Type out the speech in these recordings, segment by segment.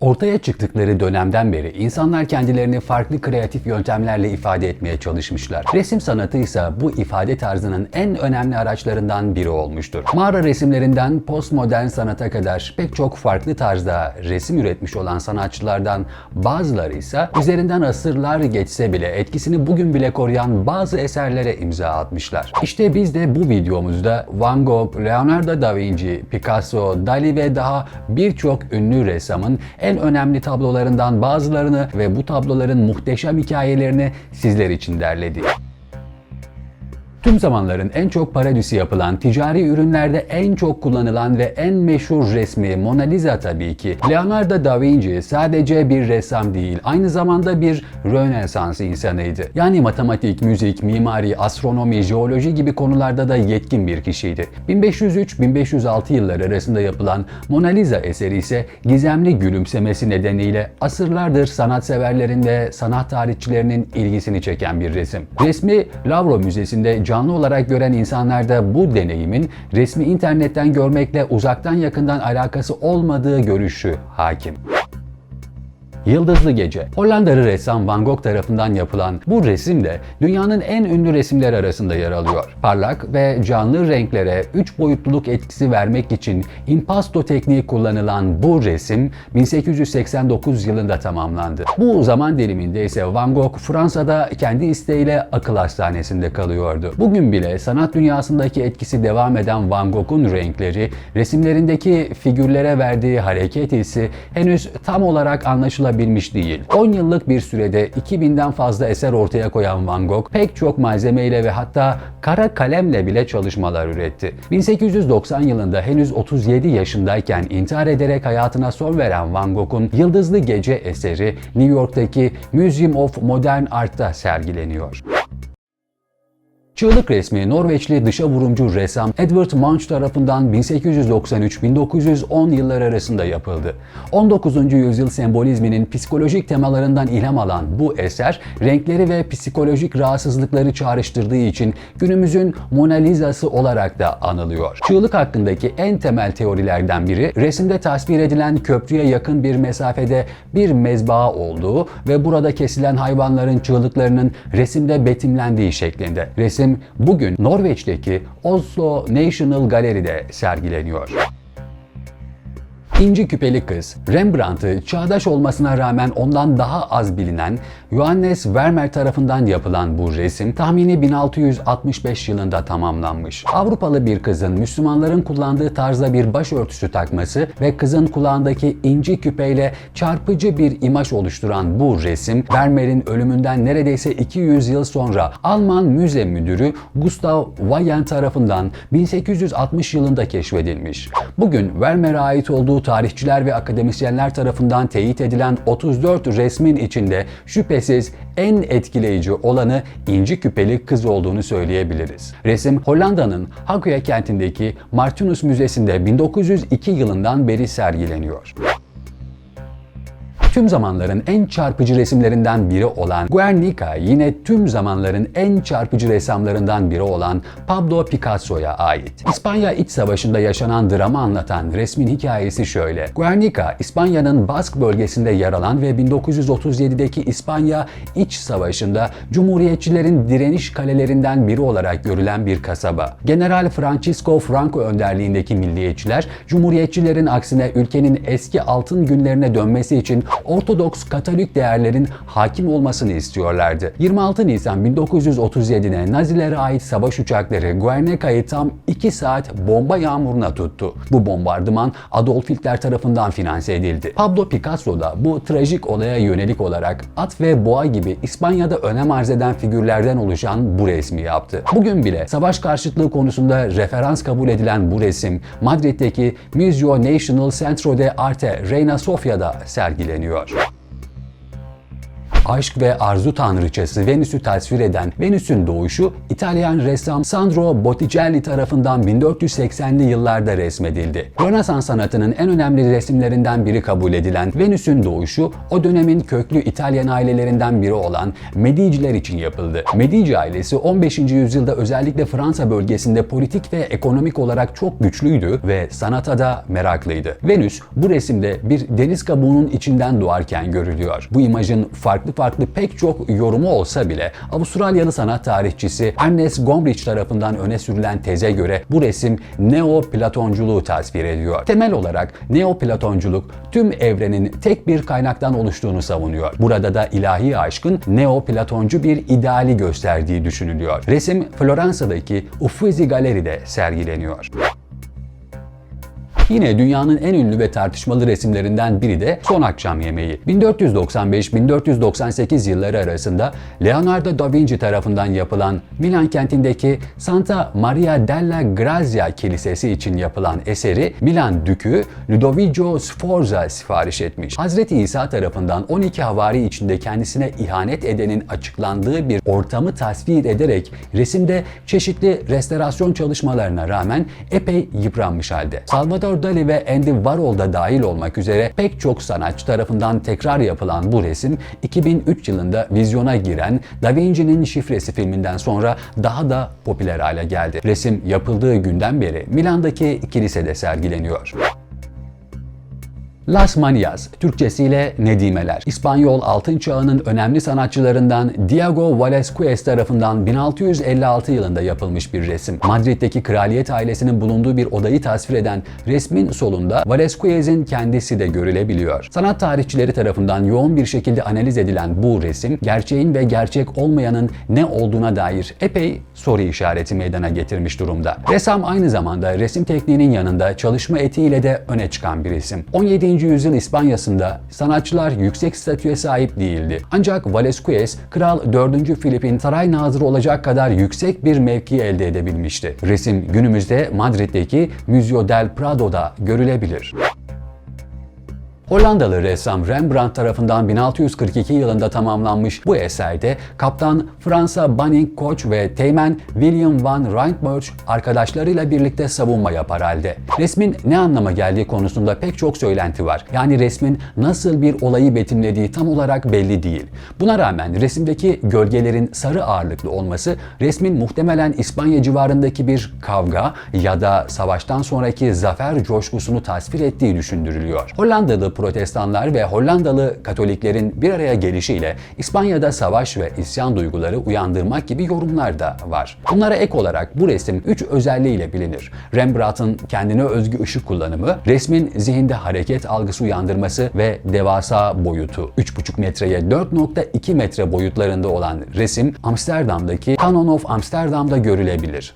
Ortaya çıktıkları dönemden beri insanlar kendilerini farklı kreatif yöntemlerle ifade etmeye çalışmışlar. Resim sanatı ise bu ifade tarzının en önemli araçlarından biri olmuştur. Mağara resimlerinden postmodern sanata kadar pek çok farklı tarzda resim üretmiş olan sanatçılardan bazıları ise üzerinden asırlar geçse bile etkisini bugün bile koruyan bazı eserlere imza atmışlar. İşte biz de bu videomuzda Van Gogh, Leonardo da Vinci, Picasso, Dali ve daha birçok ünlü ressamın en önemli tablolarından bazılarını ve bu tabloların muhteşem hikayelerini sizler için derledik. Tüm zamanların en çok paradüsü yapılan, ticari ürünlerde en çok kullanılan ve en meşhur resmi Mona Lisa tabii ki. Leonardo da Vinci sadece bir ressam değil, aynı zamanda bir Rönesans insanıydı. Yani matematik, müzik, mimari, astronomi, jeoloji gibi konularda da yetkin bir kişiydi. 1503-1506 yılları arasında yapılan Mona Lisa eseri ise gizemli gülümsemesi nedeniyle asırlardır sanatseverlerin ve sanat tarihçilerinin ilgisini çeken bir resim. Resmi Louvre Müzesi'nde canlı olarak gören insanlarda bu deneyimin resmi internetten görmekle uzaktan yakından alakası olmadığı görüşü hakim. Yıldızlı Gece. Hollandalı ressam Van Gogh tarafından yapılan bu resim de dünyanın en ünlü resimler arasında yer alıyor. Parlak ve canlı renklere üç boyutluluk etkisi vermek için impasto tekniği kullanılan bu resim 1889 yılında tamamlandı. Bu zaman diliminde ise Van Gogh Fransa'da kendi isteğiyle akıl hastanesinde kalıyordu. Bugün bile sanat dünyasındaki etkisi devam eden Van Gogh'un renkleri, resimlerindeki figürlere verdiği hareket hissi henüz tam olarak anlaşılabilir bilmiş değil. 10 yıllık bir sürede 2000'den fazla eser ortaya koyan Van Gogh pek çok malzemeyle ve hatta kara kalemle bile çalışmalar üretti. 1890 yılında henüz 37 yaşındayken intihar ederek hayatına son veren Van Gogh'un Yıldızlı Gece eseri New York'taki Museum of Modern Art'ta sergileniyor. Çığlık resmi Norveçli dışa vurumcu ressam Edvard Munch tarafından 1893-1910 yılları arasında yapıldı. 19. yüzyıl sembolizminin psikolojik temalarından ilham alan bu eser, renkleri ve psikolojik rahatsızlıkları çağrıştırdığı için günümüzün Mona Lisa'sı olarak da anılıyor. Çığlık hakkındaki en temel teorilerden biri, resimde tasvir edilen köprüye yakın bir mesafede bir mezbaha olduğu ve burada kesilen hayvanların çığlıklarının resimde betimlendiği şeklinde. Resim bugün Norveç'teki Oslo National Gallery'de sergileniyor. İnci Küpeli Kız, Rembrandt'ı çağdaş olmasına rağmen ondan daha az bilinen Johannes Vermeer tarafından yapılan bu resim tahmini 1665 yılında tamamlanmış. Avrupalı bir kızın Müslümanların kullandığı tarzda bir başörtüsü takması ve kızın kulağındaki inci küpeyle çarpıcı bir imaj oluşturan bu resim Vermeer'in ölümünden neredeyse 200 yıl sonra Alman müze müdürü Gustav Wayen tarafından 1860 yılında keşfedilmiş. Bugün Vermeer'e ait olduğu tarihçiler ve akademisyenler tarafından teyit edilen 34 resmin içinde şüphesiz en etkileyici olanı inci küpeli kız olduğunu söyleyebiliriz. Resim Hollanda'nın Haguya kentindeki Martinus Müzesi'nde 1902 yılından beri sergileniyor. Tüm zamanların en çarpıcı resimlerinden biri olan Guernica yine tüm zamanların en çarpıcı ressamlarından biri olan Pablo Picasso'ya ait. İspanya İç Savaşı'nda yaşanan dramı anlatan resmin hikayesi şöyle. Guernica, İspanya'nın Bask bölgesinde yer alan ve 1937'deki İspanya İç Savaşı'nda Cumhuriyetçilerin direniş kalelerinden biri olarak görülen bir kasaba. General Francisco Franco önderliğindeki milliyetçiler, Cumhuriyetçilerin aksine ülkenin eski altın günlerine dönmesi için Ortodoks Katolik değerlerin hakim olmasını istiyorlardı. 26 Nisan 1937'de Nazilere ait savaş uçakları Guernica'yı tam 2 saat bomba yağmuruna tuttu. Bu bombardıman Adolf Hitler tarafından finanse edildi. Pablo Picasso da bu trajik olaya yönelik olarak at ve boğa gibi İspanya'da önem arz eden figürlerden oluşan bu resmi yaptı. Bugün bile savaş karşıtlığı konusunda referans kabul edilen bu resim Madrid'deki Museo Nacional Centro de Arte Reina Sofia'da sergileniyor. garage. Aşk ve arzu tanrıçası Venüs'ü tasvir eden Venüs'ün doğuşu İtalyan ressam Sandro Botticelli tarafından 1480'li yıllarda resmedildi. Rönesans sanatının en önemli resimlerinden biri kabul edilen Venüs'ün doğuşu o dönemin köklü İtalyan ailelerinden biri olan Medici'ler için yapıldı. Medici ailesi 15. yüzyılda özellikle Fransa bölgesinde politik ve ekonomik olarak çok güçlüydü ve sanata da meraklıydı. Venüs bu resimde bir deniz kabuğunun içinden doğarken görülüyor. Bu imajın farklı farklı pek çok yorumu olsa bile Avustralyalı sanat tarihçisi Ernest Gombrich tarafından öne sürülen teze göre bu resim Neo-Platonculuğu tasvir ediyor. Temel olarak Neo-Platonculuk tüm evrenin tek bir kaynaktan oluştuğunu savunuyor. Burada da ilahi aşkın Neo-Platoncu bir ideali gösterdiği düşünülüyor. Resim Floransa'daki Uffizi Galeri'de sergileniyor. Yine dünyanın en ünlü ve tartışmalı resimlerinden biri de Son Akşam Yemeği. 1495-1498 yılları arasında Leonardo da Vinci tarafından yapılan Milan kentindeki Santa Maria della Grazia Kilisesi için yapılan eseri Milan Dükü Ludovico Sforza sipariş etmiş. Hazreti İsa tarafından 12 havari içinde kendisine ihanet edenin açıklandığı bir ortamı tasvir ederek resimde çeşitli restorasyon çalışmalarına rağmen epey yıpranmış halde. Salvador Dali ve Andy Warhol da dahil olmak üzere pek çok sanatçı tarafından tekrar yapılan bu resim 2003 yılında vizyona giren Da Vinci'nin Şifresi filminden sonra daha da popüler hale geldi. Resim yapıldığı günden beri Milan'daki kilisede sergileniyor. Las Manias, Türkçesiyle Nedimeler. İspanyol Altın Çağı'nın önemli sanatçılarından Diego Velázquez tarafından 1656 yılında yapılmış bir resim. Madrid'deki kraliyet ailesinin bulunduğu bir odayı tasvir eden resmin solunda Velázquez'in kendisi de görülebiliyor. Sanat tarihçileri tarafından yoğun bir şekilde analiz edilen bu resim, gerçeğin ve gerçek olmayanın ne olduğuna dair epey soru işareti meydana getirmiş durumda. Ressam aynı zamanda resim tekniğinin yanında çalışma etiğiyle de öne çıkan bir isim. 17. yüzyıl İspanya'sında sanatçılar yüksek statüye sahip değildi. Ancak Velázquez, Kral 4. Filip'in saray nazırı olacak kadar yüksek bir mevki elde edebilmişti. Resim günümüzde Madrid'deki Museo del Prado'da görülebilir. Hollandalı ressam Rembrandt tarafından 1642 yılında tamamlanmış bu eserde kaptan Fransa Banning Koch ve teğmen William van Reinburg arkadaşlarıyla birlikte savunma yapar halde. Resmin ne anlama geldiği konusunda pek çok söylenti var. Yani resmin nasıl bir olayı betimlediği tam olarak belli değil. Buna rağmen resimdeki gölgelerin sarı ağırlıklı olması resmin muhtemelen İspanya civarındaki bir kavga ya da savaştan sonraki zafer coşkusunu tasvir ettiği düşündürülüyor. Hollandalı protestanlar ve Hollandalı Katoliklerin bir araya gelişiyle İspanya'da savaş ve isyan duyguları uyandırmak gibi yorumlar da var. Bunlara ek olarak bu resim üç özelliğiyle bilinir. Rembrandt'ın kendine özgü ışık kullanımı, resmin zihinde hareket algısı uyandırması ve devasa boyutu. 3,5 metreye 4,2 metre boyutlarında olan resim Amsterdam'daki Canon of Amsterdam'da görülebilir.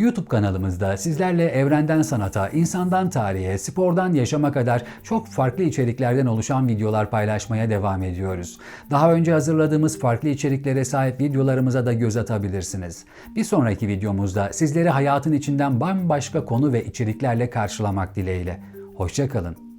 YouTube kanalımızda sizlerle evrenden sanata, insandan tarihe, spordan yaşama kadar çok farklı içeriklerden oluşan videolar paylaşmaya devam ediyoruz. Daha önce hazırladığımız farklı içeriklere sahip videolarımıza da göz atabilirsiniz. Bir sonraki videomuzda sizleri hayatın içinden bambaşka konu ve içeriklerle karşılamak dileğiyle. Hoşçakalın.